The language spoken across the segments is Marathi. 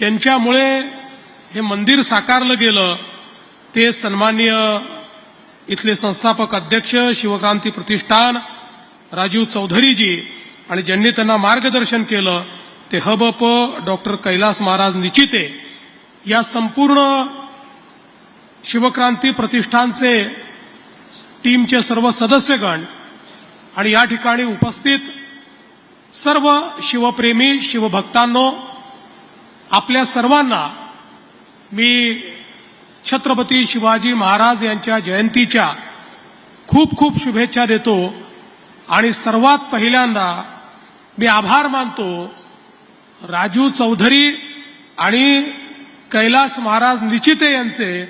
ज्यांच्यामुळे हे मंदिर साकारलं गेलं ते सन्माननीय इथले संस्थापक अध्यक्ष शिवक्रांती प्रतिष्ठान राजीव चौधरीजी आणि ज्यांनी त्यांना मार्गदर्शन केलं ते हबप डॉक्टर कैलास महाराज निचिते या संपूर्ण शिवक्रांती प्रतिष्ठानचे टीमचे सर्व सदस्यगण आणि या ठिकाणी उपस्थित सर्व शिवप्रेमी शिवभक्तांनो आपल्या सर्वांना मी छत्रपती शिवाजी महाराज यांच्या जयंतीच्या खूप खूप शुभेच्छा देतो आणि सर्वात पहिल्यांदा मी आभार मानतो राजू चौधरी आणि कैलास महाराज निचिते यांचे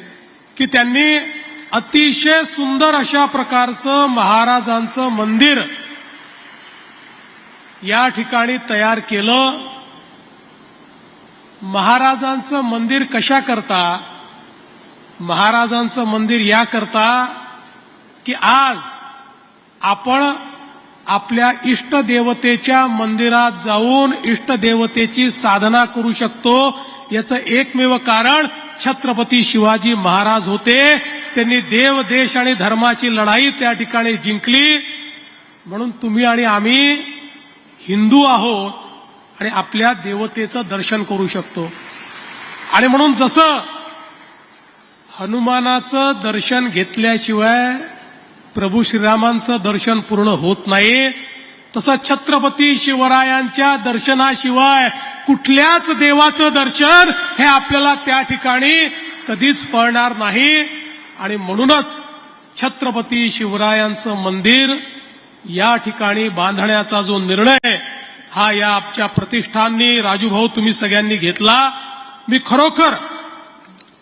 की त्यांनी अतिशय सुंदर अशा प्रकारचं महाराजांचं मंदिर या ठिकाणी तयार केलं. महाराजांचं मंदिर कशा करता? महाराजांचं मंदिर या करता की आज आपण आपल्या इष्टदेवतेच्या मंदिरात जाऊन इष्टदेवतेची साधना करू शकतो. याचं एकमेव कारण छत्रपती शिवाजी महाराज होते. त्यांनी देव देश आणि धर्माची लढाई त्या ठिकाणी जिंकली. म्हणून तुम्ही आणि आम्ही हिंदू आहोत. आणि आपल्या देवतेचं दर्शन करू शकतो. आणि म्हणून जसं हनुमानाचं दर्शन घेतल्याशिवाय प्रभू श्रीरामांचं दर्शन पूर्ण होत नाही तसं छत्रपती शिवरायांच्या दर्शनाशिवाय कुठल्याच देवाचं दर्शन हे आपल्याला त्या ठिकाणी कधीच फळणार नाही. आणि म्हणूनच छत्रपती शिवरायांचं मंदिर या ठिकाणी बांधण्याचा जो निर्णय हा या आमच्या प्रतिष्ठाननी राजूभाऊ तुम्ही सगळ्यांनी घेतला. मी खरोखर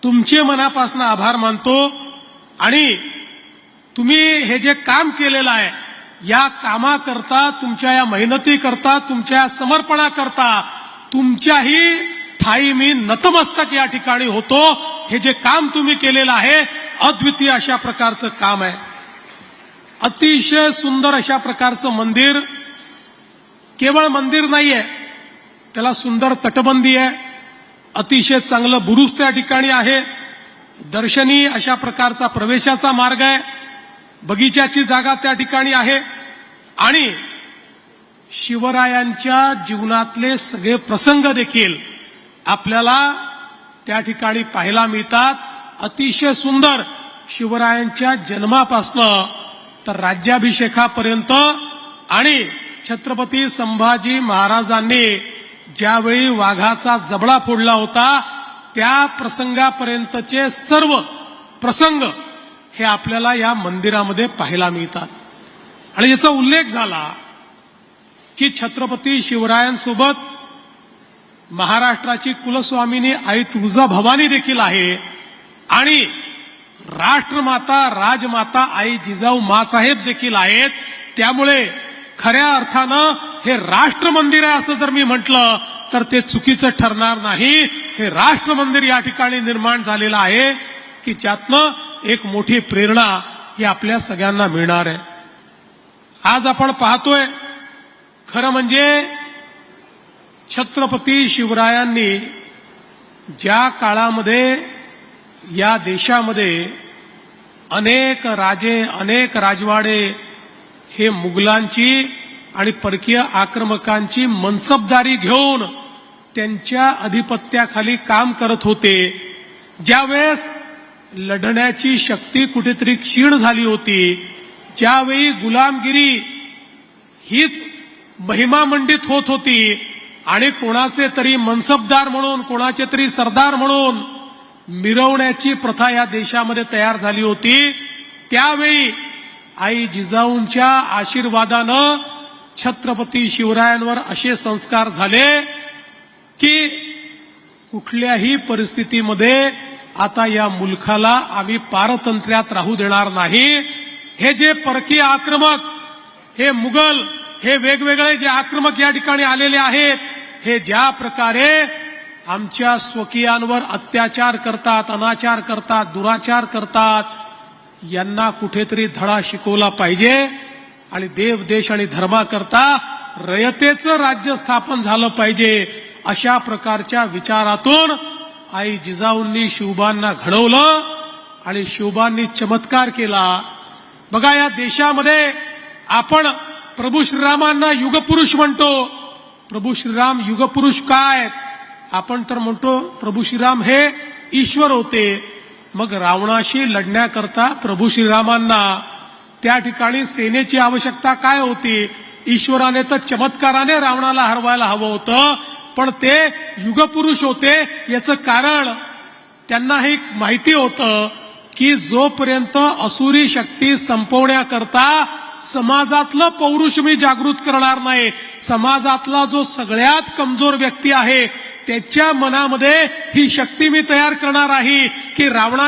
तुमचे मनापासून आभार मानतो आणि तुम्ही हे जे काम केलेलं आहे या कामाकरता तुमच्या या मेहनतीकरता तुमच्या या समर्पणाकरता तुमच्याही ठाई मी नतमस्तक या ठिकाणी होतो. हे जे काम तुम्ही केलेलं आहे अद्वितीय अशा प्रकारचं काम आहे. अतिशय सुंदर अशा प्रकारचं मंदिर केवळ मंदिर नाहीये. त्याला सुंदर तटबंदी आहे. अतिशय चांगलं बुरुज त्या ठिकाणी आहे. दर्शनी अशा प्रकारचा प्रवेशाचा मार्ग आहे. बगीच्याची जागा त्या ठिकाणी आहे. आणि शिवरायांच्या जीवनातले सगळे प्रसंग देखील आपल्याला त्या ठिकाणी पाहायला मिळतात. अतिशय सुंदर शिवरायांच्या जन्मापासनं तर राज्याभिषेकापर्यंत आणि छत्रपती संभाजी महाराजांनी ज्यावेळी वाघाचा जबडा फोडला होता त्या प्रसंगापर्यंतचे सर्व प्रसंग हे आपल्याला या मंदिरामध्ये पाहायला मिळतात. आणि याचा उल्लेख झाला की छत्रपती शिवरायांसोबत महाराष्ट्राची कुलस्वामिनी आई तुळजा भवानी देखील आहे आणि राष्ट्रमाता राजमाता आई जिजाऊ मासाहेब देखील आहेत. त्यामुळे खऱ्या अर्थानं हे राष्ट्र मंदिर आहे असं जर मी म्हटलं तर ते चुकीचं ठरणार नाही. हे राष्ट्र मंदिर या ठिकाणी निर्माण झालेलं आहे की ज्यातनं एक मोठी प्रेरणा ही आपल्या सगळ्यांना मिळणार आहे. आज आपण पाहतोय खरं म्हणजे छत्रपती शिवरायांनी ज्या काळामध्ये या देशामध्ये अनेक राजे अनेक राजवाडे हे मुघलांची आणि परकीय आक्रमकांची मनसबदारी घेऊन त्यांच्या अधिपत्याखाली काम करत होते. ज्यावेळेस लढण्याची शक्ती कुठेतरी क्षीण झाली होती ज्यावेळी गुलामगिरी हीच महिमामंडित होत होती आणि कोणाचे तरी मनसबदार म्हणून कोणाचे तरी सरदार म्हणून मिरवण्याची प्रथा या देशामध्ये तयार झाली होती त्यावेळी आई जिजाऊंच्या आशीर्वादानं छत्रपती शिवरायांवर असे संस्कार झाले की कुठल्याही परिस्थितीमध्ये आता या मुलखाला आम्ही पारतंत्र्यात राहू देणार नाही. हे जे परकीय आक्रमक हे मुघल हे वेगवेगळे जे आक्रमक या ठिकाणी आलेले आहेत हे ज्या प्रकारे आमच्या स्वकीयांवर अत्याचार करतात अनाचार करतात दुराचार करतात यांना कुठेतरी धडा शिकवला पाहिजे. आणि देव देश आणि धर्माकरता रयतेचं राज्य स्थापन झालं पाहिजे अशा प्रकारच्या विचारातून आई जिजाऊंनी शिवबांना घडवलं आणि शिवबांनी चमत्कार केला. बघा या देशामध्ये आपण प्रभू श्रीरामांना युगपुरुष म्हणतो. प्रभू श्रीराम युगपुरुष काय? आपण तर म्हणतो प्रभू श्रीराम हे ईश्वर होते. मग रावणाशी लढण्याकरता प्रभू श्रीरामांना त्या ठिकाणी सेनेची आवश्यकता काय होती? ईश्वराने तर चमत्काराने रावणाला हरवायला हवं होतं पण ते युगपुरुष होते याचं कारण त्यांना हे माहिती होतं की जोपर्यंत असुरी शक्ती संपवण्याकरता समाजातलं पौरुष मी जागृत करणार नाही समाजातला जो सगळ्यात कमजोर व्यक्ती आहे त्याच्या मनामध्ये ही शक्ती मी तयार करणार आहे की रावणा